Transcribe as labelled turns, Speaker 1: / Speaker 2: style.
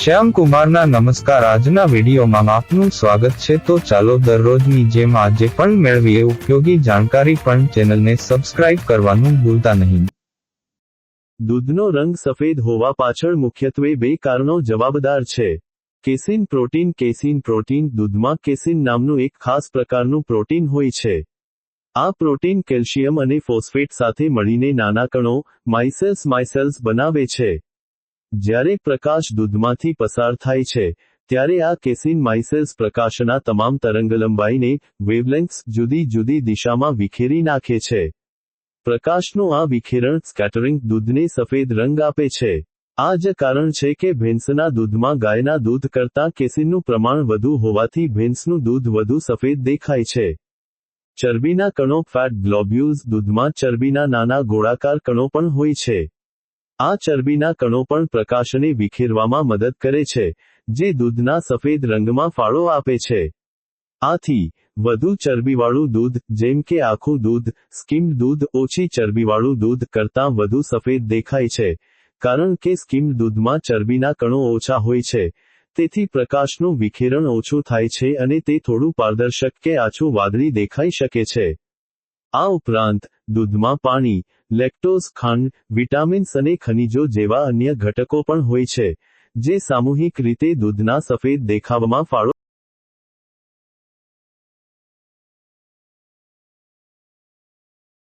Speaker 1: શ્યામ કુમારના નમસ્કાર. આજના વિડીયોમાં આપનું સ્વાગત છે. તો ચાલો દરરોજની જેમ આજે પણ મેળવીએ ઉપયોગી જાણકારી પણ ચેનલને સબસ્ક્રાઇબ કરવાનું ભૂલતા નહીં.
Speaker 2: દૂધનો રંગ સફેદ હોવા પાછળ મુખ્યત્વે બે કારણો જવાબદાર છે. કેસિન પ્રોટીન કેસિન પ્રોટીન દૂધમાં કેસિન નામનું એક ખાસ પ્રકારનું પ્રોટીન હોય છે. આ પ્રોટીન કેલ્શિયમ અને ફોસ્ફેટ સાથે મળીને નાના કણો, માઇસેલ્સ માઇસેલ્સ બનાવે છે. જ્યારે પ્રકાશ દૂધમાંથી પસાર થાય છે, ત્યારે આ કેસિન માઇસેલ્સ પ્રકાશના તમામ તરંગલંબાઈને વેવલેન્થ્સ જુદી જુદી દિશામાં વિખેરી નાખે છે. પ્રકાશનું આ વિખેરણ સ્કેટરિંગ દૂધને સફેદ રંગ આપે છે. આ જ કારણ છે કે ભેંસના દૂધમાં ગાયના દૂધ કરતાં કેસિનનું પ્રમાણ વધુ હોવાથી ભેંસનું દૂધ વધુ સફેદ દેખાય છે. ચરબીના કણો ફેટ ગ્લોબ્યુલ્સ દૂધમાં ચરબીના નાના ગોળાકાર કણો પણ હોય છે. આ ચરબીના કણો પણ પ્રકાશને વિખેરવામાં મદદ કરે છે, જે દૂધના સફેદ રંગમાં ફાળો આપે છે. આથી, વધુ ચરબીવાળું દૂધ, જેમ કે આખું દૂધ, સ્કીમ્ડ દૂધ, ઓછી ચરબીવાળું દૂધ કરતાં વધુ સફેદ દેખાય છે, કારણ કે સ્કીમ્ડ દૂધમાં ચરબીના કણો ઓછા હોય છે. તેથી પ્રકાશનું વિખેરણ ઓછું થાય છે અને તે થોડું પારદર્શક કે આછું વાદળી દેખાઈ શકે છે. આ ઉપરાંત, દૂધમાં પાણી, લેક્ટોઝ, ખાંડ, વિટામિન્સ અને ખનિજો જેવા અન્ય ઘટકો પણ હોય છે, જે સામૂહિક રીતે દૂધના સફેદ દેખાવમાં ફાળો